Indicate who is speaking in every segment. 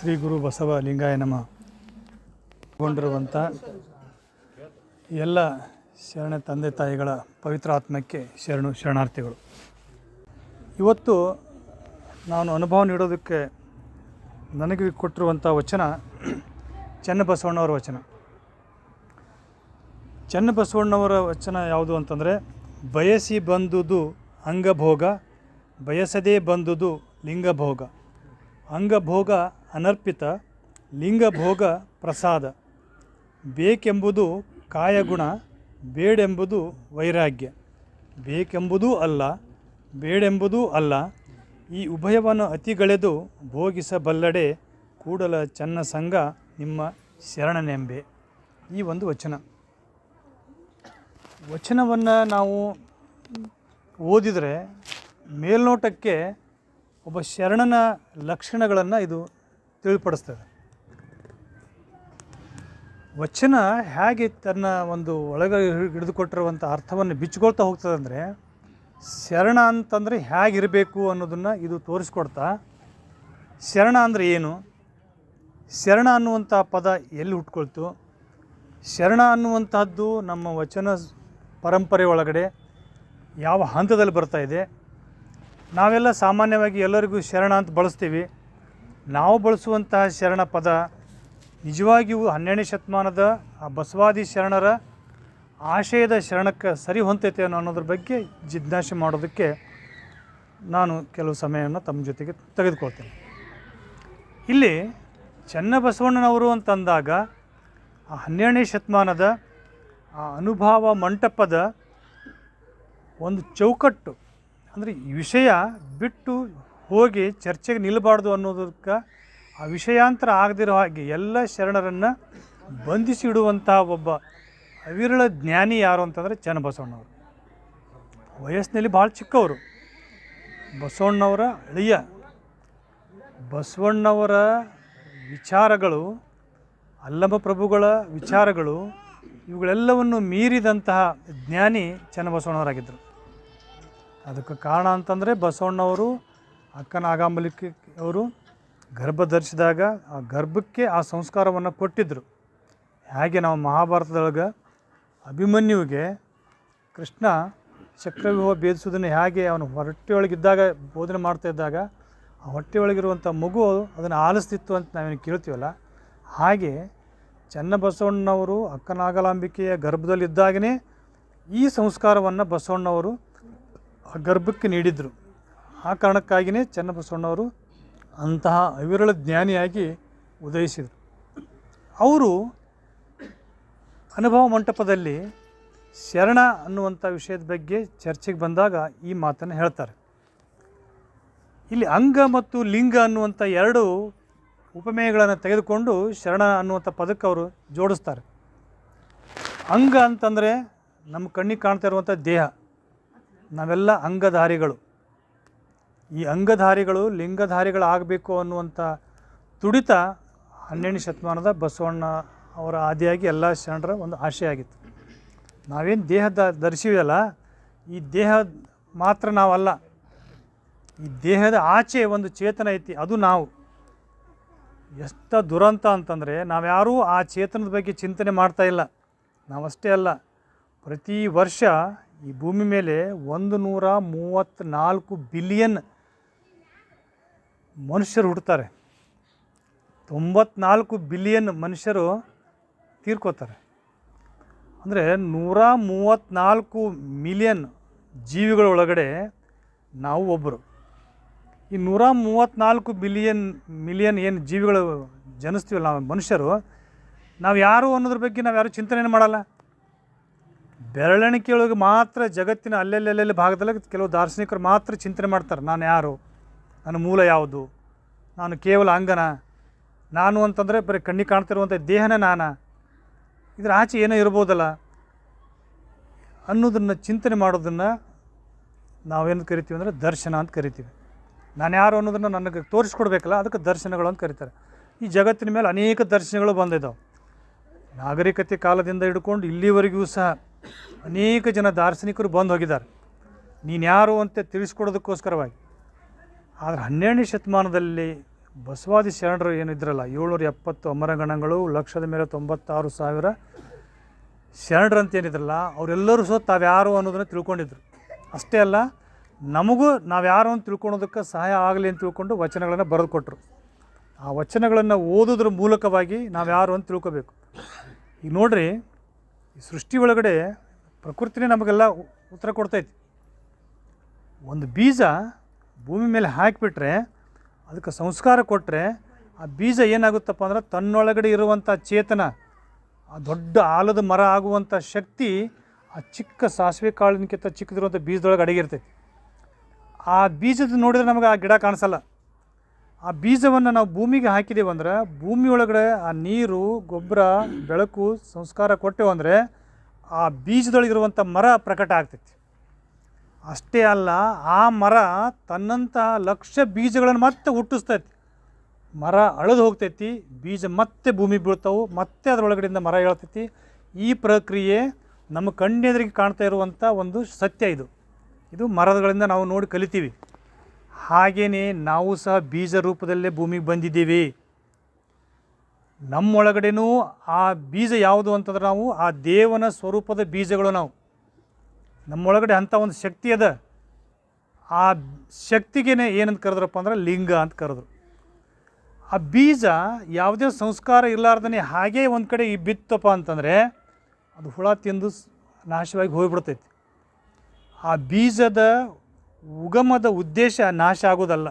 Speaker 1: ಶ್ರೀ ಗುರು ಬಸವ ಲಿಂಗಾಯ ಗೊಂಡಿರುವಂಥ ಎಲ್ಲ ಶರಣ ತಂದೆ ತಾಯಿಗಳ ಪವಿತ್ರ ಆತ್ಮಕ್ಕೆ ಶರಣು ಶರಣಾರ್ಥಿಗಳು. ಇವತ್ತು ನಾನು ಅನುಭವ ನೀಡೋದಕ್ಕೆ ನನಗೆ ಕೊಟ್ಟಿರುವಂಥ ವಚನ ಚನ್ನಬಸವಣ್ಣವರ ವಚನ. ಚನ್ನಬಸವಣ್ಣವರ ವಚನ ಯಾವುದು ಅಂತಂದರೆ, ಬಯಸಿ ಬಂದುದು ಅಂಗಭೋಗ, ಬಯಸದೇ ಬಂದುದು ಲಿಂಗಭೋಗ. ಅಂಗಭೋಗ ಅನರ್ಪಿತ, ಲಿಂಗಭೋಗ ಪ್ರಸಾದ. ಬೇಕೆಂಬುದು ಕಾಯಗುಣ, ಬೇಡೆಂಬುದು ವೈರಾಗ್ಯ. ಬೇಕೆಂಬುದೂ ಅಲ್ಲ, ಬೇಡೆಂಬುದೂ ಅಲ್ಲ. ಈ ಉಭಯವನ್ನು ಅತಿಗಳೆದು ಭೋಗಿಸಬಲ್ಲಡೆ ಕೂಡಲ ಚನ್ನ ಸಂಘ ನಿಮ್ಮ ಶರಣನೆಂಬೆ. ಈ ಒಂದು ವಚನ. ವಚನವನ್ನು ನಾವು ಓದಿದರೆ ಮೇಲ್ನೋಟಕ್ಕೆ ಒಬ್ಬ ಶರಣನ ಲಕ್ಷಣಗಳನ್ನು ಇದು ತಿಳಿಪಡಿಸ್ತದೆ. ವಚನ ಹೇಗೆ ತನ್ನ ಒಂದು ಒಳಗೆ ಹಿಡಿದುಕೊಟ್ಟಿರುವಂಥ ಅರ್ಥವನ್ನು ಬಿಚ್ಚಿಕೊಳ್ತಾ ಹೋಗ್ತದೆ ಅಂದರೆ, ಶರಣ ಅಂತಂದರೆ ಹೇಗಿರಬೇಕು ಅನ್ನೋದನ್ನು ಇದು ತೋರಿಸ್ಕೊಡ್ತಾ, ಶರಣ ಅಂದರೆ ಏನು, ಶರಣ ಅನ್ನುವಂಥ ಪದ ಎಲ್ಲಿ ಹುಟ್ಕೊಳ್ತು ಶರಣ ಅನ್ನುವಂತಹದ್ದು ನಮ್ಮ ವಚನ ಪರಂಪರೆ ಒಳಗಡೆ ಯಾವ ಹಂತದಲ್ಲಿ ಬರ್ತಾ ಇದೆ ನಾವೆಲ್ಲ ಸಾಮಾನ್ಯವಾಗಿ ಎಲ್ಲರಿಗೂ ಶರಣ ಅಂತ ಬಳಸ್ತೀವಿ. ನಾವು ಬಳಸುವಂತಹ ಶರಣ ಪದ ನಿಜವಾಗಿಯೂ ಹನ್ನೆರಡನೇ ಶತಮಾನದ ಆ ಬಸವಾದಿ ಶರಣರ ಆಶಯದ ಶರಣಕ್ಕೆ ಸರಿ ಹೊಂತೈತೆ ಅನ್ನೋ ಅನ್ನೋದ್ರ ಬಗ್ಗೆ ಜಿಜ್ಞಾಸೆ ಮಾಡೋದಕ್ಕೆ ನಾನು ಕೆಲವು ಸಮಯವನ್ನು ತಮ್ಮ ಜೊತೆಗೆ ತೆಗೆದುಕೊಳ್ತೇನೆ. ಇಲ್ಲಿ ಚನ್ನಬಸವಣ್ಣನವರು ಅಂತಂದಾಗ ಆ ಹನ್ನೆರಡನೇ ಶತಮಾನದ ಆ ಅನುಭವ ಮಂಟಪದ ಒಂದು ಚೌಕಟ್ಟು ಅಂದರೆ ವಿಷಯ ಬಿಟ್ಟು ಹೋಗಿ ಚರ್ಚೆಗೆ ನಿಲ್ಲಬಾರ್ದು ಅನ್ನೋದಕ್ಕೆ ಆ ವಿಷಯಾಂತರ ಆಗದಿರೋ ಹಾಗೆ ಎಲ್ಲ ಶರಣರನ್ನು ಬಂಧಿಸಿ ಇಡುವಂಥ ಒಬ್ಬ ಅವಿರಳ ಜ್ಞಾನಿ ಯಾರು ಅಂತಂದರೆ ಚನ್ನಬಸವಣ್ಣವರು ವಯಸ್ಸಿನಲ್ಲಿ ಭಾಳ ಚಿಕ್ಕವರು. ಬಸವಣ್ಣವರ ಅಳಿಯ ಬಸವಣ್ಣವರ ವಿಚಾರಗಳು ಅಲ್ಲಮ ಪ್ರಭುಗಳ ವಿಚಾರಗಳು, ಇವುಗಳೆಲ್ಲವನ್ನು ಮೀರಿದಂತಹ ಜ್ಞಾನಿ ಚನ್ನಬಸವಣ್ಣವರಾಗಿದ್ದರು ಅದಕ್ಕೆ ಕಾರಣ ಅಂತಂದರೆ ಬಸವಣ್ಣವರು, ಅಕ್ಕನ ಆಗಾಂಬಲಿಕೆ ಅವರು ಗರ್ಭ ಧರಿಸಿದಾಗ ಆ ಗರ್ಭಕ್ಕೆ ಆ ಸಂಸ್ಕಾರವನ್ನು ಕೊಟ್ಟಿದ್ದರು ಹಾಗೆ ನಾವು ಮಹಾಭಾರತದೊಳಗೆ ಅಭಿಮನ್ಯುವಿಗೆ ಕೃಷ್ಣ ಚಕ್ರವ್ಯೂಹ ಭೇದಿಸೋದನ್ನು ಹೇಗೆ ಅವನು ಹೊಟ್ಟೆಯೊಳಗಿದ್ದಾಗ ಬೋಧನೆ ಮಾಡ್ತಾ ಇದ್ದಾಗ ಆ ಹೊಟ್ಟೆಯೊಳಗಿರುವಂಥ ಮಗು ಅದನ್ನು ಆಲಿಸ್ತಿತ್ತು ಅಂತ ನಾವೇನು ಕೇಳ್ತೀವಲ್ಲ. ಹಾಗೆ ಚನ್ನಬಸವಣ್ಣವರು ಅಕ್ಕನಾಗಲಾಂಬಿಕೆಯ ಗರ್ಭದಲ್ಲಿದ್ದಾಗನೇ ಈ ಸಂಸ್ಕಾರವನ್ನು ಬಸವಣ್ಣವರು ಗರ್ಭಕ್ಕೆ ನೀಡಿದರು. ಆ ಕಾರಣಕ್ಕಾಗಿಯೇ ಚನ್ನಬಸವಣ್ಣವರು ಅಂತಹ ಅವಿರಳ ಜ್ಞಾನಿಯಾಗಿ ಉದಯಿಸಿದರು. ಅವರು ಅನುಭವ ಮಂಟಪದಲ್ಲಿ ಶರಣ ಅನ್ನುವಂಥ ವಿಷಯದ ಬಗ್ಗೆ ಚರ್ಚೆಗೆ ಬಂದಾಗ ಈ ಮಾತನ್ನು ಹೇಳ್ತಾರೆ. ಇಲ್ಲಿ ಅಂಗ ಮತ್ತು ಲಿಂಗ ಅನ್ನುವಂಥ ಎರಡು ಉಪಮೇಯಗಳನ್ನು ತೆಗೆದುಕೊಂಡು ಶರಣ ಅನ್ನುವಂಥ ಪದಕ್ಕೆ ಅವರು ಜೋಡಿಸ್ತಾರೆ. ಅಂಗ ಅಂತಂದರೆ ನಮ್ಮ ಕಣ್ಣಿಗೆ ಕಾಣ್ತಾ ಇರುವಂಥ ದೇಹ. ನಾವೆಲ್ಲ ಅಂಗಧಾರಿಗಳು. ಈ ಅಂಗಧಾರಿಗಳು ಲಿಂಗಧಾರಿಗಳಾಗಬೇಕು ಅನ್ನುವಂಥ ತುಡಿತ ಹನ್ನೆರಡನೇ ಶತಮಾನದ ಬಸವಣ್ಣ ಅವರ ಆದಿಯಾಗಿ ಎಲ್ಲ ಶರಣರ ಒಂದು ಆಶಯ ಆಗಿತ್ತು ನಾವೇನು ದೇಹದ ಧರಿಸಿವಲ್ಲ ಈ ದೇಹ ಮಾತ್ರ ನಾವಲ್ಲ. ಈ ದೇಹದ ಆಚೆ ಒಂದು ಚೇತನ ಐತಿ, ಅದು ನಾವು. ಎಷ್ಟು ದುರಂತ ಅಂತಂದರೆ, ನಾವ್ಯಾರೂ ಆ ಚೇತನದ ಬಗ್ಗೆ ಚಿಂತನೆ ಮಾಡ್ತಾ ಇಲ್ಲ. ನಾವಷ್ಟೇ ಅಲ್ಲ, ಪ್ರತಿ ವರ್ಷ ಈ ಭೂಮಿ ಮೇಲೆ ಒಂದು ನೂರ ಮೂವತ್ತ್ನಾಲ್ಕು ಬಿಲಿಯನ್ ಮನುಷ್ಯರು ಹುಡ್ತಾರೆ ತೊಂಬತ್ನಾಲ್ಕು ಬಿಲಿಯನ್ ಮನುಷ್ಯರು ತೀರ್ಕೋತಾರೆ ಅಂದರೆ ನೂರ ಮೂವತ್ತ್ನಾಲ್ಕು ಮಿಲಿಯನ್ ಜೀವಿಗಳ ಒಳಗಡೆ ನಾವು ಒಬ್ಬರು ಈ ನೂರ ಮೂವತ್ತ್ನಾಲ್ಕು ಬಿಲಿಯನ್ ಮಿಲಿಯನ್ ಏನು ಜೀವಿಗಳು ಜನಿಸ್ತೀವಲ್ಲ ನಾವು ಮನುಷ್ಯರು, ನಾವು ಯಾರು ಅನ್ನೋದ್ರ ಬಗ್ಗೆ ನಾವು ಯಾರು ಚಿಂತನೆ ಮಾಡಲ್ಲ. ಬೆರಳೆಣಿಕೆಯೊಳಗೆ ಮಾತ್ರ ಜಗತ್ತಿನ ಅಲ್ಲೆಲ್ಲೆಲ್ಲೆಲ್ಲಿ ಭಾಗದಲ್ಲಿ ಕೆಲವು ದಾರ್ಶನಿಕರು ಮಾತ್ರ ಚಿಂತನೆ ಮಾಡ್ತಾರೆ, ನಾನು ಯಾರು? ನನ್ನ ಮೂಲ ಯಾವುದು? ನಾನು ಕೇವಲ ಅಂಗನ? ನಾನು ಅಂತಂದರೆ ಬರೀ ಕಣ್ಣಿಗೆ ಕಾಣ್ತಿರುವಂಥ ದೇಹನ ನಾನ? ಇದರ ಆಚೆ ಏನೋ ಇರ್ಬೋದಲ್ಲ. ಅನ್ನೋದನ್ನು ಚಿಂತನೆ ಮಾಡೋದನ್ನು ನಾವೇನು ಕರಿತೀವಿ ಅಂದರೆ ದರ್ಶನ ಅಂತ ಕರಿತೀವಿ. ನಾನು ಯಾರು ಅನ್ನೋದನ್ನು ನನಗೆ ತೋರಿಸ್ಕೊಡ್ಬೇಕಲ್ಲ, ಅದಕ್ಕೆ ದರ್ಶನಗಳು ಅಂತ ಕರೀತಾರೆ. ಈ ಜಗತ್ತಿನ ಮೇಲೆ ಅನೇಕ ದರ್ಶನಗಳು ಬಂದಿದ್ದಾವೆ. ನಾಗರಿಕತೆ ಕಾಲದಿಂದ ಹಿಡ್ಕೊಂಡು ಇಲ್ಲಿವರೆಗೂ ಸಹ ಅನೇಕ ಜನ ದಾರ್ಶನಿಕರು ಬಂದು ಹೋಗಿದ್ದಾರೆ. ನೀನು ಯಾರು ಅಂತ ತಿಳಿಸ್ಕೊಡೋದಕ್ಕೋಸ್ಕರವಾಗಿ. ಆದರೆ ಹನ್ನೆರಡನೇ ಶತಮಾನದಲ್ಲಿ ಬಸವಾದಿ ಶರಣರು ಏನಿದ್ರಲ್ಲ, ಏಳ್ನೂರ ಎಪ್ಪತ್ತು ಅಮರಗಣಗಳು, ಲಕ್ಷದ ಮೇಲೆ ತೊಂಬತ್ತಾರು ಸಾವಿರ ಶರಣರು ಅಂತ ಏನಿದ್ರಲ್ಲ, ಅವರೆಲ್ಲರೂ ಸಹ ತಾವ್ಯಾರು ಅನ್ನೋದನ್ನು ತಿಳ್ಕೊಂಡಿದ್ರು. ಅಷ್ಟೇ ಅಲ್ಲ, ನಮಗೂ ನಾವು ಯಾರು ಅಂತ ತಿಳ್ಕೊಳೋದಕ್ಕೆ ಸಹಾಯ ಆಗಲಿ ಅಂತ ತಿಳ್ಕೊಂಡು ವಚನಗಳನ್ನು ಬರೆದುಕೊಟ್ರು. ಆ ವಚನಗಳನ್ನು ಓದೋದ್ರ ಮೂಲಕವಾಗಿ ನಾವು ಯಾರು ಅಂತ ತಿಳ್ಕೊಬೇಕು. ಈಗ ನೋಡ್ರಿ ಈ ಸೃಷ್ಟಿ ಒಳಗಡೆ ಪ್ರಕೃತಿನೇ ನಮಗೆಲ್ಲ ಉತ್ತರ ಕೊಡ್ತೈತಿ. ಒಂದು ಬೀಜ ಭೂಮಿ ಮೇಲೆ ಹಾಕಿಬಿಟ್ರೆ, ಅದಕ್ಕೆ ಸಂಸ್ಕಾರ ಕೊಟ್ಟರೆ ಆ ಬೀಜ ಏನಾಗುತ್ತಪ್ಪ ಅಂದ್ರೆ ತನ್ನೊಳಗಡೆ ಇರುವಂಥ ಚೇತನ, ಆ ದೊಡ್ಡ ಆಲದ ಮರ ಆಗುವಂಥ ಶಕ್ತಿ ಆ ಚಿಕ್ಕ ಸಾಸಿವೆ ಕಾಳಿನಕ್ಕಿಂತ ಚಿಕ್ಕದಿರುವಂಥ ಬೀಜದೊಳಗೆ ಅಡಗಿರ್ತೈತಿ. ಆ ಬೀಜದ ನೋಡಿದ್ರೆ ನಮಗೆ ಆ ಗಿಡ ಕಾಣಿಸಲ್ಲ. ಆ ಬೀಜವನ್ನು ನಾವು ಭೂಮಿಗೆ ಹಾಕಿದ್ದೇವೆ ಅಂದ್ರೆ ಭೂಮಿ ಒಳಗಡೆ ಆ ನೀರು, ಗೊಬ್ಬರ, ಬೆಳಕು ಸಂಸ್ಕಾರ ಕೊಟ್ಟೆವು ಅಂದರೆ ಆ ಬೀಜದೊಳಗಿರುವಂಥ ಮರ ಪ್ರಕಟ ಆಗ್ತೈತಿ. ಅಷ್ಟೇ ಅಲ್ಲ, ಆ ಮರ ತನ್ನಂತಹ ಲಕ್ಷ ಬೀಜಗಳನ್ನು ಮತ್ತೆ ಹುಟ್ಟಿಸ್ತೈತಿ. ಮರ ಅಳದು ಹೋಗ್ತೈತಿ, ಬೀಜ ಮತ್ತೆ ಭೂಮಿ ಬೀಳ್ತಾವೆ, ಮತ್ತೆ ಅದರೊಳಗಡೆಯಿಂದ ಮರ ಹೇಳ್ತೈತಿ ಈ ಪ್ರಕ್ರಿಯೆ ನಮ್ಮ ಕಣ್ಣೆದುರಿಗೆ ಕಾಣ್ತಾ ಇರುವಂಥ ಒಂದು ಸತ್ಯ ಇದು. ಇದು ಮರಗಳಿಂದ ನಾವು ನೋಡಿ ಕಲಿತೀವಿ. ಹಾಗೆಯೇ ನಾವು ಸಹ ಬೀಜ ರೂಪದಲ್ಲೇ ಭೂಮಿಗೆ ಬಂದಿದ್ದೀವಿ. ನಮ್ಮೊಳಗಡೆನೂ ಆ ಬೀಜ ಯಾವುದು ಅಂತಂದ್ರೆ ನಾವು ಆ ದೇವನ ಸ್ವರೂಪದ ಬೀಜಗಳು ನಾವು. ನಮ್ಮೊಳಗಡೆ ಅಂಥ ಒಂದು ಶಕ್ತಿ ಅದ. ಆ ಶಕ್ತಿಗೇನೆ ಏನಂತ ಕರೆದ್ರಪ್ಪ ಅಂದ್ರೆ ಲಿಂಗ ಅಂತ ಕರೆದ್ರು. ಆ ಬೀಜ ಯಾವುದೇ ಸಂಸ್ಕಾರ ಇರಲಾರ್ದೇ ಹಾಗೇ ಒಂದು ಕಡೆ ಈ ಬಿತ್ತಪ್ಪ ಅಂತಂದರೆ ಅದು ಹುಳ ತಿಂದು ನಾಶವಾಗಿ ಹೋಗಿಬಿಡ್ತೈತಿ. ಆ ಬೀಜದ ಉಗಮದ ಉದ್ದೇಶ ನಾಶ ಆಗೋದಲ್ಲ.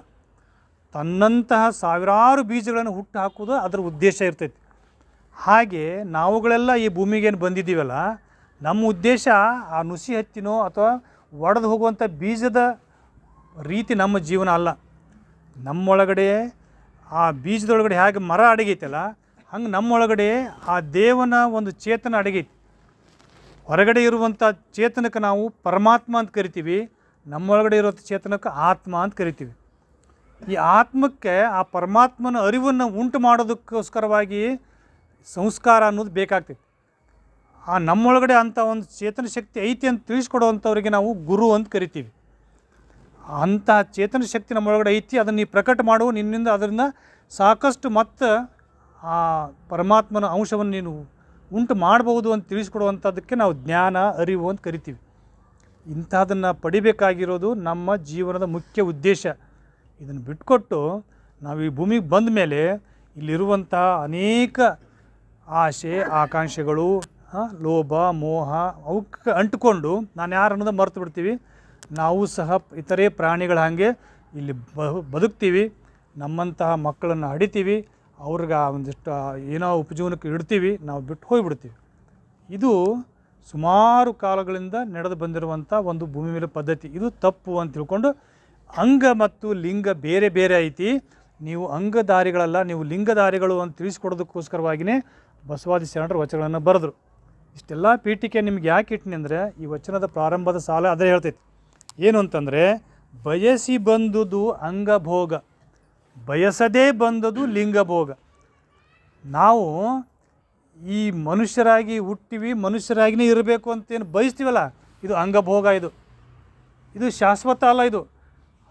Speaker 1: ತನ್ನಂತಹ ಸಾವಿರಾರು ಬೀಜಗಳನ್ನು ಹುಟ್ಟು ಹಾಕೋದು ಅದರ ಉದ್ದೇಶ ಇರ್ತೈತಿ. ಹಾಗೆ ನಾವುಗಳೆಲ್ಲ ಈ ಭೂಮಿಗೇನು ಬಂದಿದ್ದೀವಲ್ಲ, ನಮ್ಮ ಉದ್ದೇಶ ಆ ನುಸಿ ಹತ್ತಿನೋ ಅಥವಾ ಒಡೆದು ಹೋಗುವಂಥ ಬೀಜದ ರೀತಿ ನಮ್ಮ ಜೀವನ ಅಲ್ಲ. ನಮ್ಮೊಳಗಡೆ ಆ ಬೀಜದೊಳಗಡೆ ಹೇಗೆ ಮರ ಅಡಗೈತಲ್ಲ, ಹಂಗೆ ನಮ್ಮೊಳಗಡೆ ಆ ದೇವನ ಒಂದು ಚೇತನ ಅಡಗೈತಿ. ಹೊರಗಡೆ ಇರುವಂಥ ಚೇತನಕ್ಕೆ ನಾವು ಪರಮಾತ್ಮ ಅಂತ ಕರಿತೀವಿ. ನಮ್ಮೊಳಗಡೆ ಇರೋ ಚೇತನಕ್ಕೆ ಆತ್ಮ ಅಂತ ಕರಿತೀವಿ. ಈ ಆತ್ಮಕ್ಕೆ ಆ ಪರಮಾತ್ಮನ ಅರಿವನ್ನು ಉಂಟು ಮಾಡೋದಕ್ಕೋಸ್ಕರವಾಗಿ ಸಂಸ್ಕಾರ ಅನ್ನೋದು ಬೇಕಾಗ್ತೈತಿ. ಆ ನಮ್ಮೊಳಗಡೆ ಅಂಥ ಒಂದು ಚೇತನ ಶಕ್ತಿ ಐತಿ ಅಂತ ತಿಳಿಸ್ಕೊಡುವಂಥವ್ರಿಗೆ ನಾವು ಗುರು ಅಂತ ಕರಿತೀವಿ. ಅಂಥ ಚೇತನ ಶಕ್ತಿ ನಮ್ಮೊಳಗಡೆ ಐತಿ, ಅದನ್ನು ನೀವು ಪ್ರಕಟ ಮಾಡುವ ನಿನ್ನಿಂದ ಅದರಿಂದ ಸಾಕಷ್ಟು ಮತ್ತು ಆ ಪರಮಾತ್ಮನ ಅಂಶವನ್ನು ನೀನು ಉಂಟು ಮಾಡಬಹುದು ಅಂತ ತಿಳಿಸ್ಕೊಡುವಂಥದ್ದಕ್ಕೆ ನಾವು ಜ್ಞಾನ, ಅರಿವು ಅಂತ ಕರಿತೀವಿ. ಇಂಥದನ್ನು ಪಡಿಬೇಕಾಗಿರೋದು ನಮ್ಮ ಜೀವನದ ಮುಖ್ಯ ಉದ್ದೇಶ. ಇದನ್ನು ಬಿಟ್ಕೊಟ್ಟು ನಾವು ಈ ಭೂಮಿಗೆ ಬಂದ ಮೇಲೆ ಇಲ್ಲಿರುವಂಥ ಅನೇಕ ಆಸೆ, ಆಕಾಂಕ್ಷೆಗಳು ಲೋಭ, ಮೋಹ ಅವಕ್ಕೆ ಅಂಟ್ಕೊಂಡು ನಾನು ಯಾರು ಅನ್ನೋದು ಮರೆತು ಬಿಡ್ತೀವಿ. ನಾವು ಸಹ ಇತರೆ ಪ್ರಾಣಿಗಳ ಹಾಗೆ ಇಲ್ಲಿ ಬದುಕ್ತೀವಿ. ನಮ್ಮಂತಹ ಮಕ್ಕಳನ್ನು ಹಡಿತೀವಿ ಅವ್ರಿಗೆ ಒಂದಿಷ್ಟು ಏನೋ ಉಪಜೀವನಕ್ಕೆ ಇಡ್ತೀವಿ. ನಾವು ಬಿಟ್ಟು ಹೋಗಿಬಿಡ್ತೀವಿ. ಇದು ಸುಮಾರು ಕಾಲಗಳಿಂದ ನಡೆದು ಬಂದಿರುವಂಥ ಒಂದು ಭೂಮಿ ಮೇಲೆ ಪದ್ಧತಿ. ಇದು ತಪ್ಪು ಅಂತ ತಿಳ್ಕೊಂಡು ಅಂಗ ಮತ್ತು ಲಿಂಗ ಬೇರೆ ಬೇರೆ ಐತಿ. ನೀವು ಅಂಗಧಾರಿಗಳಲ್ಲ, ನೀವು ಲಿಂಗಧಾರಿಗಳು ಅಂತ ತಿಳಿಸ್ಕೊಡೋದಕ್ಕೋಸ್ಕರವಾಗಿಯೇ ಬಸವಾದಿ ಶರಣರ ವಚನಗಳನ್ನು ಬರೆದ್ರು. ಇಷ್ಟೆಲ್ಲ ಪೀಠಿಕೆ ನಿಮ್ಗೆ ಯಾಕೆ ಇಟ್ಟಿನಿ ಅಂದರೆ, ಈ ವಚನದ ಪ್ರಾರಂಭದ ಸಾಲ ಅದೇ ಹೇಳ್ತೈತಿ. ಏನು ಅಂತಂದರೆ, ಬಯಸಿ ಬಂದುದು ಅಂಗಭೋಗ, ಬಯಸದೇ ಬಂದದು ಲಿಂಗಭೋಗ. ನಾವು ಈ ಮನುಷ್ಯರಾಗಿ ಹುಟ್ಟಿವಿ, ಮನುಷ್ಯರಾಗಿನೇ ಇರಬೇಕು ಅಂತೇನು ಬಯಸ್ತೀವಲ್ಲ? ಇದು ಅಂಗಭೋಗ ಇದು. ಇದು ಶಾಶ್ವತ ಅಲ್ಲ ಇದು.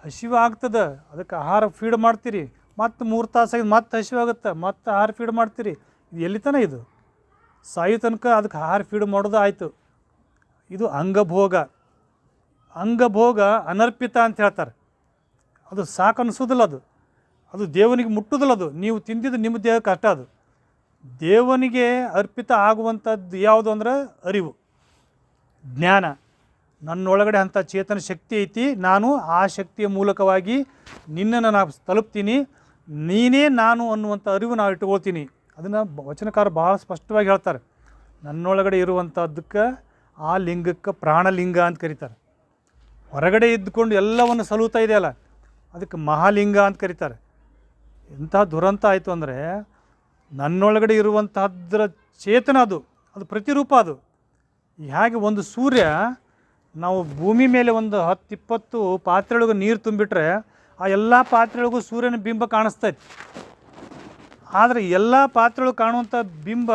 Speaker 1: ಹಸಿವು ಆಗ್ತದೆ, ಅದಕ್ಕೆ ಆಹಾರ ಫೀಡ್ ಮಾಡ್ತೀರಿ. ಮತ್ತು ಮೂರು ತಾಸಾಗಿ ಮತ್ತೆ ಹಸಿವಾಗುತ್ತೆ ಮತ್ತೆ ಆಹಾರ ಫೀಡ್ ಮಾಡ್ತೀರಿ. ಇದು ಎಲ್ಲಿ ತನಕ ಇದು? ಸಾಯೋ ತನಕ ಅದಕ್ಕೆ ಆಹಾರ ಫೀಡ್ ಮಾಡೋದು ಆಯಿತು. ಇದು ಅಂಗಭೋಗ. ಅಂಗಭೋಗ ಅನರ್ಪಿತ ಅಂತ ಹೇಳ್ತಾರೆ. ಅದು ಸಾಕು ಅನಿಸೋದಿಲ್ಲ ಅದು. ಅದು ದೇವನಿಗೆ ಮುಟ್ಟೋದಿಲ್ಲ ಅದು. ನೀವು ತಿಂದಿದ್ದು ನಿಮ್ಮ ದೇಹಕ್ಕೆ ಅಷ್ಟ ಅದು. ದೇವನಿಗೆ ಅರ್ಪಿತ ಆಗುವಂಥದ್ದು ಯಾವುದು ಅಂದ್ರೆ ಅರಿವು. ಜ್ಞಾನ. ನನ್ನೊಳಗಡೆ ಅಂಥ ಚೇತನ ಶಕ್ತಿ ಐತಿ. ನಾನು ಆ ಶಕ್ತಿಯ ಮೂಲಕವಾಗಿ ನಿನ್ನನ್ನು ನಾನು ತಲುಪ್ತೀನಿ. ನೀನೇ ನಾನು ಅನ್ನುವಂಥ ಅರಿವು ನಾವು ಇಟ್ಕೊಳ್ತೀನಿ ಅದನ್ನು ವಚನಕಾರ ಭಾಳ ಸ್ಪಷ್ಟವಾಗಿ ಹೇಳ್ತಾರೆ. ನನ್ನೊಳಗಡೆ ಇರುವಂಥದ್ದಕ್ಕೆ ಆ ಲಿಂಗಕ್ಕೆ ಪ್ರಾಣಲಿಂಗ ಅಂತ ಕರೀತಾರೆ. ಹೊರಗಡೆ ಇದ್ದುಕೊಂಡು ಎಲ್ಲವನ್ನು ಸಲುತ್ತಾ ಇದೆಯಲ್ಲ, ಅದಕ್ಕೆ ಮಹಾಲಿಂಗ ಅಂತ ಕರೀತಾರೆ. ಎಂಥ ದುರಂತ ಆಯಿತು ಅಂದರೆ ನನ್ನೊಳಗಡೆ ಇರುವಂತಹದ್ರ ಚೇತನ ಅದು ಅದು ಪ್ರತಿರೂಪ ಅದು. ಹೇಗೆ ಒಂದು ಸೂರ್ಯ, ನಾವು ಭೂಮಿ ಮೇಲೆ ಒಂದು ಹತ್ತು ಇಪ್ಪತ್ತು ಪಾತ್ರೆಯೊಳಗೆ ನೀರು ತುಂಬಿಟ್ರೆ ಆ ಎಲ್ಲ ಪಾತ್ರೆಯೊಳಗೂ ಸೂರ್ಯನ ಬಿಂಬ ಕಾಣಿಸ್ತೈತಿ. ಆದರೆ ಎಲ್ಲ ಪಾತ್ರೆಗಳು ಕಾಣುವಂಥ ಬಿಂಬ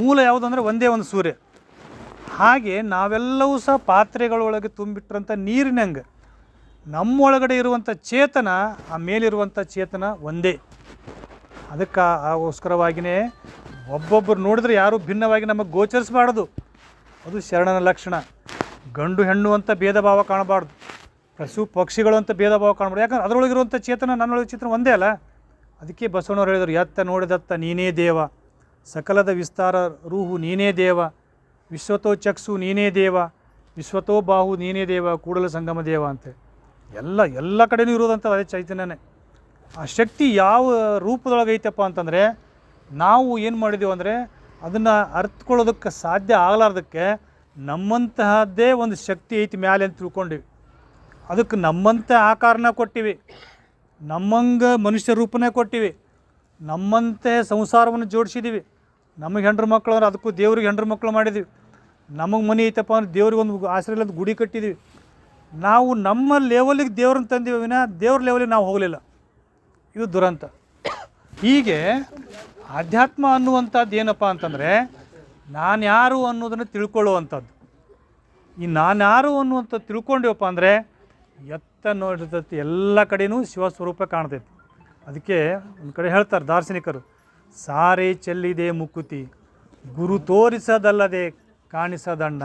Speaker 1: ಮೂಲ ಯಾವುದಂದ್ರೆ ಒಂದೇ ಒಂದು ಸೂರ್ಯ. ಹಾಗೆ ನಾವೆಲ್ಲವೂ ಸಹ ಪಾತ್ರೆಗಳೊಳಗೆ ತುಂಬಿಟ್ರಂಥ ನೀರಿನಂಗೆ ನಮ್ಮೊಳಗಡೆ ಇರುವಂಥ ಚೇತನ, ಆ ಮೇಲಿರುವಂಥ ಚೇತನ ಒಂದೇ. ಅದಕ್ಕೆ ಆಗೋಸ್ಕರವಾಗಿಯೇ ಒಬ್ಬೊಬ್ಬರು ನೋಡಿದ್ರೆ ಯಾರೂ ಭಿನ್ನವಾಗಿ ನಮಗೆ ಗೋಚರಿಸಬಾರ್ದು. ಅದು ಶರಣನ ಲಕ್ಷಣ. ಗಂಡು ಹೆಣ್ಣು ಅಂತ ಭೇದ ಭಾವ ಕಾಣಬಾರ್ದು. ಪಶು ಪಕ್ಷಿಗಳು ಅಂತ ಭೇದ ಭಾವ ಕಾಣಬಾರ್ದು. ಯಾಕಂದ್ರೆ ಅದರೊಳಗಿರುವಂಥ ಚೇತನ ನನ್ನೊಳಗೆ ಚಿತ್ರ ಒಂದೇ ಅಲ್ಲ. ಅದಕ್ಕೆ ಬಸವಣ್ಣವ್ರು ಹೇಳಿದರು, ಎತ್ತ ನೋಡಿದತ್ತ ನೀನೇ ದೇವ. ಸಕಲದ ವಿಸ್ತಾರ ರೂಹು ನೀನೇ ದೇವ. ವಿಶ್ವತೋ ಚಕ್ಷು ನೀನೇ ದೇವ. ವಿಶ್ವತೋ ಬಾಹು ನೀನೇ ದೇವ. ಕೂಡಲ ಸಂಗಮ ದೇವ ಅಂತ. ಎಲ್ಲ ಎಲ್ಲ ಕಡೆಯೂ ಇರೋದಂಥ ಅದೇ ಚೈತನ್ಯನೇ. ಆ ಶಕ್ತಿ ಯಾವ ರೂಪದೊಳಗೆ ಐತಪ್ಪ ಅಂತಂದರೆ ನಾವು ಏನು ಮಾಡಿದ್ದೀವಿ ಅಂದರೆ ಅದನ್ನು ಅರ್ಥಕೊಳ್ಳೋದಕ್ಕೆ ಸಾಧ್ಯ ಆಗಲಾರ್ದಕ್ಕೆ ನಮ್ಮಂತಹದ್ದೇ ಒಂದು ಶಕ್ತಿ ಐತಿ ಮ್ಯಾಲೆ ಅಂತ ತಿಳ್ಕೊಂಡಿವಿ. ಅದಕ್ಕೆ ನಮ್ಮಂತೆ ಆಕಾರನ ಕೊಟ್ಟಿವಿ. ನಮ್ಮಂಗ ಮನುಷ್ಯ ರೂಪನೇ ಕೊಟ್ಟಿವಿ. ನಮ್ಮಂತೆ ಸಂಸಾರವನ್ನು ಜೋಡಿಸಿದ್ದೀವಿ ನಮಗೆ ಹೆಂಡ್ರ ಮಕ್ಕಳು ಅಂದ್ರೆ ಅದಕ್ಕೂ ದೇವ್ರಿಗೆ ಹೆಂಡ್ರ ಮಕ್ಕಳು ಮಾಡಿದ್ವಿ. ನಮಗೆ ಮನೆ ಐತಪ್ಪ ಅಂದ್ರೆ ದೇವ್ರಿಗೆ ಒಂದು ಆಶ್ರಯ ಇಲ್ಲದ ಗುಡಿ ಕಟ್ಟಿದ್ದೀವಿ ನಾವು ನಮ್ಮ ಲೆವೆಲಿಗೆ ದೇವ್ರನ್ನ ತಂದೀವಿ ವಿನ ದೇವ್ರ ಲೆವೆಲಿಗೆ ನಾವು ಹೋಗಲಿಲ್ಲ. ಇದು ದುರಂತ. ಹೀಗೆ ಆಧ್ಯಾತ್ಮ ಅನ್ನುವಂಥದ್ದು ಏನಪ್ಪ ಅಂತಂದರೆ ನಾನು ಯಾರು ಅನ್ನೋದನ್ನು ತಿಳ್ಕೊಳ್ಳುವಂಥದ್ದು. ಈ ನಾನು ಯಾರು ಅನ್ನುವಂಥದ್ದು ತಿಳ್ಕೊಂಡಿವಪ್ಪ ಅಂದರೆ, ಎತ್ತ ನೋಡಿರ್ತೈತಿ, ಎಲ್ಲ ಕಡೆನೂ ಶಿವಸ್ವರೂಪ ಕಾಣ್ತೈತಿ. ಅದಕ್ಕೆ ಒಂದು ಕಡೆ ಹೇಳ್ತಾರೆ ದಾರ್ಶನಿಕರು, ಸಾರಿ ಚೆಲ್ಲಿದೆ ಮುಕುತಿ, ಗುರು ತೋರಿಸದಲ್ಲದೆ ಕಾಣಿಸದಣ್ಣ.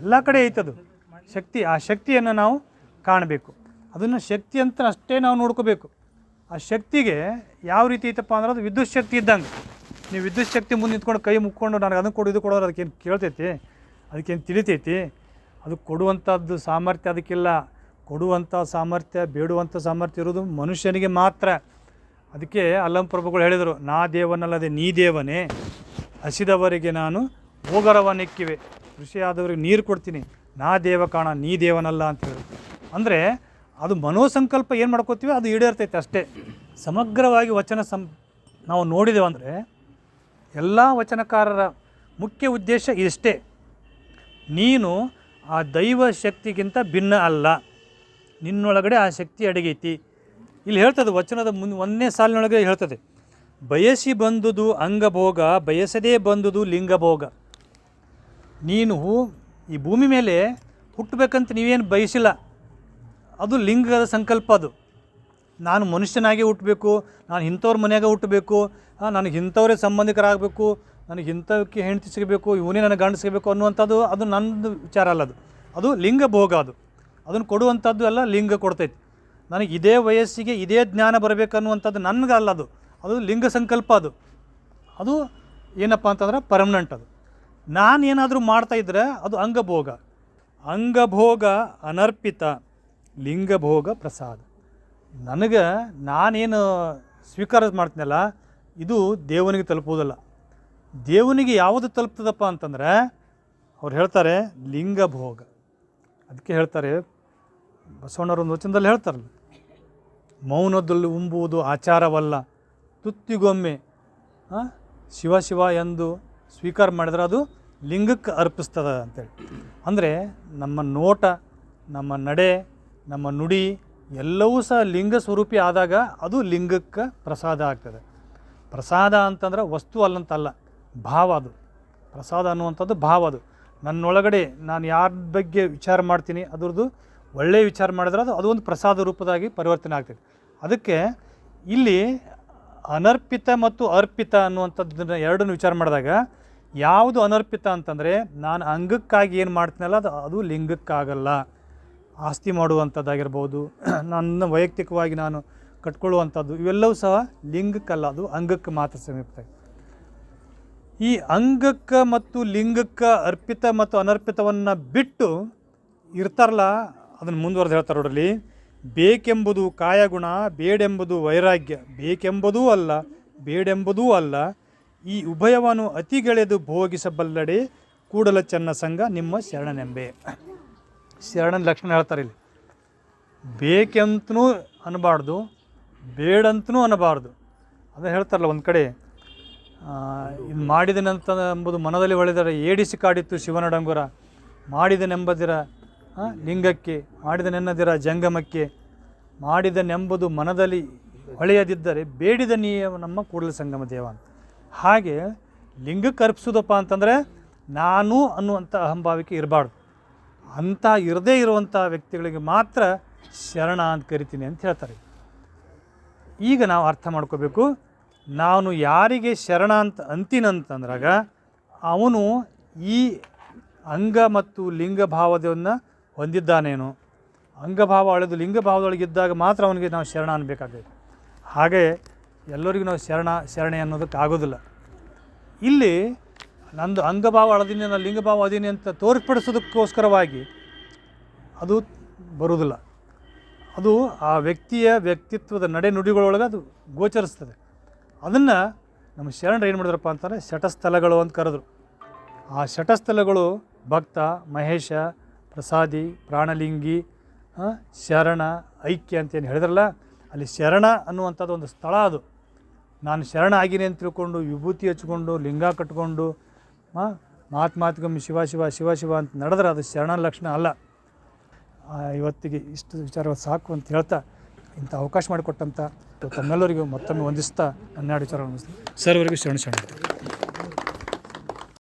Speaker 1: ಎಲ್ಲ ಕಡೆ ಐತದು. ಶಕ್ತಿ, ಆ ಶಕ್ತಿಯನ್ನು ನಾವು ಕಾಣಬೇಕು. ಅದನ್ನು ಶಕ್ತಿ ಅಂತ ಅಷ್ಟೇ ನಾವು ನೋಡ್ಕೋಬೇಕು. ಆ ಶಕ್ತಿಗೆ ಯಾವ ರೀತಿ ಐತಪ್ಪ ಅಂದ್ರೆ ಅದು ವಿದ್ಯುತ್ ಶಕ್ತಿ ಇದ್ದಂಗೆ. ನೀವು ವಿದ್ಯುತ್ ಶಕ್ತಿ ಮುಂದೆ ನಿಂತ್ಕೊಂಡು ಕೈ ಮುಕ್ಕೊಂಡು ನನಗೆ ಅದನ್ನು ಕೊಡು, ಇದು ಕೊಡೋರು ಅದಕ್ಕೇನು ಕೇಳ್ತೈತಿ? ಅದಕ್ಕೇನು ತಿಳಿತೈತಿ? ಅದು ಕೊಡುವಂಥದ್ದು ಸಾಮರ್ಥ್ಯ ಅದಕ್ಕಿಲ್ಲ. ಕೊಡುವಂಥ ಸಾಮರ್ಥ್ಯ, ಬೇಡುವಂಥ ಸಾಮರ್ಥ್ಯ ಇರೋದು ಮನುಷ್ಯನಿಗೆ ಮಾತ್ರ. ಅದಕ್ಕೆ ಅಲ್ಲಂ ಪ್ರಭುಗಳು ಹೇಳಿದರು, ನಾ ದೇವನಲ್ಲದೆ ನೀ ದೇವನೇ. ಹಸಿದವರಿಗೆ ನಾನು ಹೋಗರವನೆಕ್ಕಿವೆ ಕೃಷಿ ಆದವರಿಗೆ ನೀರು ಕೊಡ್ತೀನಿ. ನಾ ದೇವ ಕಾಣ ನೀ ದೇವನಲ್ಲ ಅಂತ ಹೇಳಿ ಅಂದರೆ ಅದು ಮನೋಸಂಕಲ್ಪ ಏನು ಮಾಡ್ಕೋತೀವಿ ಅದು ಈಡೇರ್ತೈತೆ ಅಷ್ಟೇ. ಸಮಗ್ರವಾಗಿ ವಚನ ಸಂ, ನಾವು ನೋಡಿದೆವು ಅಂದರೆ ಎಲ್ಲ ವಚನಕಾರರ ಮುಖ್ಯ ಉದ್ದೇಶ ಇಷ್ಟೇ. ನೀನು ಆ ದೈವ ಶಕ್ತಿಗಿಂತ ಭಿನ್ನ ಅಲ್ಲ. ನಿನ್ನೊಳಗಡೆ ಆ ಶಕ್ತಿ ಅಡಗೈತಿ. ಇಲ್ಲಿ ಹೇಳ್ತದೆ ವಚನದ ಮುನ್, ಒಂದನೇ ಸಾಲಿನೊಳಗೆ ಹೇಳ್ತದೆ. ಬಯಸಿ ಬಂದುದು ಅಂಗಭೋಗ, ಬಯಸದೇ ಬಂದುದು ಲಿಂಗಭೋಗ. ನೀನು ಈ ಭೂಮಿ ಮೇಲೆ ಹುಟ್ಟಬೇಕಂತ ನೀವೇನು ಬಯಸಿಲ್ಲ. ಅದು ಲಿಂಗದ ಸಂಕಲ್ಪ ಅದು. ನಾನು ಮನುಷ್ಯನಾಗೆ ಹುಟ್ಟಬೇಕು ನಾನು ಇಂಥವ್ರ ಮನೆಯಾಗ ಹುಟ್ಟಬೇಕು ನನಗೆ ಇಂಥವ್ರೇ ಸಂಬಂಧಿಕರಾಗಬೇಕು, ನನಗೆ ಇಂಥವಕ್ಕೆ ಹೆಂಡತಿ ಸಿಗಬೇಕು, ಇವನೇ ನನಗೆ ಗಂಡ ಸಿಗಬೇಕು ಅನ್ನುವಂಥದ್ದು, ಅದು ನನ್ನದು ವಿಚಾರ ಅಲ್ಲ ಅದು. ಅದು ಲಿಂಗ ಭೋಗ ಅದು. ಅದನ್ನು ಕೊಡುವಂಥದ್ದು ಎಲ್ಲ ಲಿಂಗ ಕೊಡ್ತೈತಿ. ನನಗೆ ಇದೇ ವಯಸ್ಸಿಗೆ ಇದೇ ಜ್ಞಾನ ಬರಬೇಕನ್ನುವಂಥದ್ದು ನನಗಲ್ಲ ಅದು. ಅದು ಲಿಂಗ ಸಂಕಲ್ಪ ಅದು. ಅದು ಏನಪ್ಪ ಅಂತಂದ್ರೆ ಪರ್ಮನೆಂಟ್ ಅದು. ನಾನು ಏನಾದರೂ ಮಾಡ್ತಾ ಇದ್ದರೆ ಅದು ಅಂಗಭೋಗ. ಅಂಗಭೋಗ ಅನರ್ಪಿತ. ಲಿಂಗಭೋಗ ಪ್ರಸಾದ. ನನಗೆ ನಾನೇನು ಸ್ವೀಕಾರ ಮಾಡ್ತೀನಲ್ಲ, ಇದು ದೇವನಿಗೆ ತಲುಪುವುದಲ್ಲ. ದೇವನಿಗೆ ಯಾವುದು ತಲುಪ್ತದಪ್ಪ ಅಂತಂದ್ರೆ, ಅವ್ರು ಹೇಳ್ತಾರೆ ಲಿಂಗಭೋಗ. ಅದಕ್ಕೆ ಹೇಳ್ತಾರೆ, ಬಸವಣ್ಣವ್ರ ಒಂದು ವಚನದಲ್ಲಿ ಹೇಳ್ತಾರಲ್ಲ, ಮೌನದಲ್ಲಿ ಉಂಬುವುದು ಆಚಾರವಲ್ಲ, ತುತ್ತಿಗೊಮ್ಮೆ ಶಿವ ಶಿವ ಎಂದು ಸ್ವೀಕಾರ ಮಾಡಿದ್ರೆ ಅದು ಲಿಂಗಕ್ಕೆ ಅರ್ಪಿಸ್ತದ ಅಂತೇಳಿ. ಅಂದರೆ ನಮ್ಮ ನೋಟ, ನಮ್ಮ ನಡೆ ನಮ್ಮ ನುಡಿ ಎಲ್ಲವೂ ಸಹ ಲಿಂಗ ಸ್ವರೂಪಿ ಆದಾಗ ಅದು ಲಿಂಗಕ್ಕೆ ಪ್ರಸಾದ ಆಗ್ತದೆ. ಪ್ರಸಾದ ಅಂತಂದ್ರೆ ವಸ್ತು ಅಲ್ಲಂತಲ್ಲ, ಭಾವ ಅದು. ಪ್ರಸಾದ ಅನ್ನುವಂಥದ್ದು ಭಾವ ಅದು. ನನ್ನೊಳಗಡೆ ನಾನು ಯಾರ ಬಗ್ಗೆ ವಿಚಾರ ಮಾಡ್ತೀನಿ, ಅದ್ರದ್ದು ಒಳ್ಳೆಯ ವಿಚಾರ ಮಾಡಿದ್ರೆ ಅದು ಅದೊಂದು ಪ್ರಸಾದ ರೂಪದಾಗಿ ಪರಿವರ್ತನೆ ಆಗ್ತದೆ. ಅದಕ್ಕೆ ಇಲ್ಲಿ ಅನರ್ಪಿತ ಮತ್ತು ಅರ್ಪಿತ ಅನ್ನುವಂಥದ್ದನ್ನ ಎರಡನ್ನು ವಿಚಾರ ಮಾಡಿದಾಗ, ಯಾವುದು ಅನರ್ಪಿತ ಅಂತಂದರೆ, ನಾನು ಅಂಗಕ್ಕಾಗಿ ಏನು ಮಾಡ್ತೀನಲ್ಲ, ಅದು ಅದು ಲಿಂಗಕ್ಕಾಗಲ್ಲ. ಆಸ್ತಿ ಮಾಡುವಂಥದ್ದಾಗಿರ್ಬೋದು, ನನ್ನ ವೈಯಕ್ತಿಕವಾಗಿ ನಾನು ಕಟ್ಕೊಳ್ಳುವಂಥದ್ದು, ಇವೆಲ್ಲವೂ ಸಹ ಲಿಂಗಕ್ಕಲ್ಲ, ಅದು ಅಂಗಕ್ಕೆ ಮಾತ್ರ ಸಮೀಪ ಈ ಅಂಗಕ್ಕೆ ಮತ್ತು ಲಿಂಗಕ್ಕೆ ಅರ್ಪಿತ ಮತ್ತು ಅನರ್ಪಿತವನ್ನು ಬಿಟ್ಟು ಇರ್ತಾರಲ್ಲ, ಅದನ್ನು ಮುಂದುವರೆದು ಹೇಳ್ತಾರೆ ನೋಡ್ರಲ್ಲಿ ಬೇಕೆಂಬುದು ಕಾಯಗುಣ, ಬೇಡೆಂಬುದು ವೈರಾಗ್ಯ. ಬೇಕೆಂಬುದೂ ಅಲ್ಲ, ಬೇಡೆಂಬುದೂ ಅಲ್ಲ. ಈ ಉಭಯವನ್ನು ಅತಿಗೆಳೆದು ಭೋಗಿಸಬಲ್ಲಡೆ ಕೂಡಲ ಚೆನ್ನ ಸಂಘ ನಿಮ್ಮ ಶರಣನೆಂಬೆ. ಶರಣನ ಲಕ್ಷಣ ಹೇಳ್ತಾರೆ ಇಲ್ಲಿ. ಬೇಕೆಂತನೂ ಅನ್ನಬಾರ್ದು ಬೇಡಂತನೂ ಅನ್ನಬಾರ್ದು ಅದನ್ನು ಹೇಳ್ತಾರಲ್ಲ ಒಂದು ಕಡೆ ಇದು ಮಾಡಿದನಂತ ಎಂಬುದು ಮನದಲ್ಲಿ ಒಳ್ಳೆದರ, ಏಡಿಸಿ ಕಾಡಿತ್ತು ಶಿವನಡಂಗುರ ಮಾಡಿದನೆಂಬದಿರ ಲಿಂಗಕ್ಕೆ, ಮಾಡಿದನೆನ್ನದಿರ ಜಂಗಮಕ್ಕೆ, ಮಾಡಿದನೆಂಬುದು ಮನದಲ್ಲಿ ಹೊಳೆಯದಿದ್ದರೆ ಬೇಡಿದ ನೀಯ ನಮ್ಮ ಕೂಡಲ ಸಂಗಮ ದೇವ ಅಂತ. ಹಾಗೆ ಲಿಂಗಕ್ಕೆ ಅರ್ಪಿಸೋದಪ್ಪ ಅಂತಂದರೆ ನಾನು ಅನ್ನುವಂಥ ಅಹಂಭಾವಿಕೆ ಇರಬಾರ್ದು. ಅಂಥ ಇರದೇ ಇರುವಂಥ ವ್ಯಕ್ತಿಗಳಿಗೆ ಮಾತ್ರ ಶರಣ ಅಂತ ಕರಿತೀನಿ ಅಂತ ಹೇಳ್ತಾರೆ. ಈಗ ನಾವು ಅರ್ಥ ಮಾಡ್ಕೋಬೇಕು, ನಾನು ಯಾರಿಗೆ ಶರಣ ಅಂತ ಅಂತೀನಂತಂದ್ರಾಗ ಅವನು ಈ ಅಂಗ ಮತ್ತು ಲಿಂಗ ಭಾವದವನ್ನು ಹೊಂದಿದ್ದಾನೇನು, ಅಂಗಭಾವ ಅಳೆದು ಲಿಂಗ ಭಾವದೊಳಗಿದ್ದಾಗ ಮಾತ್ರ ಅವನಿಗೆ ನಾವು ಶರಣ ಅನ್ಬೇಕಾಗ್ತದೆ. ಹಾಗೆ ಎಲ್ಲರಿಗೂ ನಾವು ಶರಣ, ಶರಣೆ ಅನ್ನೋದಕ್ಕೆ ಆಗೋದಿಲ್ಲ ಇಲ್ಲಿ ನಂದು ಅಂಗಭಾವ ಅಳದೀನಿ ನಾನು ಲಿಂಗಭಾವ ಅದೀನಿ ಅಂತ ತೋರ್ಪಡಿಸೋದಕ್ಕೋಸ್ಕರವಾಗಿ ಅದು ಬರುವುದಿಲ್ಲ. ಅದು ಆ ವ್ಯಕ್ತಿಯ ವ್ಯಕ್ತಿತ್ವದ ನಡೆ ನುಡಿಗಳೊಳಗೆ ಅದು ಗೋಚರಿಸ್ತದೆ. ಅದನ್ನು ನಮ್ಮ ಶರಣರು ಏನು ಮಾಡಿದ್ರಪ್ಪ ಅಂತಂದರೆ ಶಟಸ್ಥಲಗಳು ಅಂತ ಕರೆದ್ರು. ಆ ಶಟಸ್ಥಲಗಳು ಭಕ್ತ, ಮಹೇಶ, ಪ್ರಸಾದಿ, ಪ್ರಾಣಲಿಂಗಿ ಶರಣ, ಐಕ್ಯ ಅಂತೇನು ಹೇಳಿದ್ರಲ್ಲ, ಅಲ್ಲಿ ಶರಣ ಅನ್ನುವಂಥದ್ದು ಒಂದು ಸ್ಥಳ ಅದು. ನಾನು ಶರಣ ಆಗಿನಿ ಅಂತ ತಿಳ್ಕೊಂಡು, ವಿಭೂತಿ ಹಚ್ಕೊಂಡು, ಲಿಂಗ ಕಟ್ಕೊಂಡು ಮಾತು ಮಾತುಗೊಮ್ಮೆ ಶಿವ ಶಿವ ಶಿವ ಶಿವ ಅಂತ ನಡೆದ್ರೆ ಅದು ಶರಣ ಲಕ್ಷಣ ಅಲ್ಲ. ಇವತ್ತಿಗೆ ಇಷ್ಟು ವಿಚಾರ ಸಾಕು ಅಂತ ಹೇಳ್ತಾ ಇಂಥ ಅವಕಾಶ ಮಾಡಿಕೊಟ್ಟಂಥ ತಮ್ಮೆಲ್ಲರಿಗೂ ಮತ್ತೊಮ್ಮೆ ವಂದಿಸ್ತಾ ಹನ್ನೆರಡು ವಿಚಾರ ಸರ್ವರಿಗೂ ಶರಣ ಶರಣ.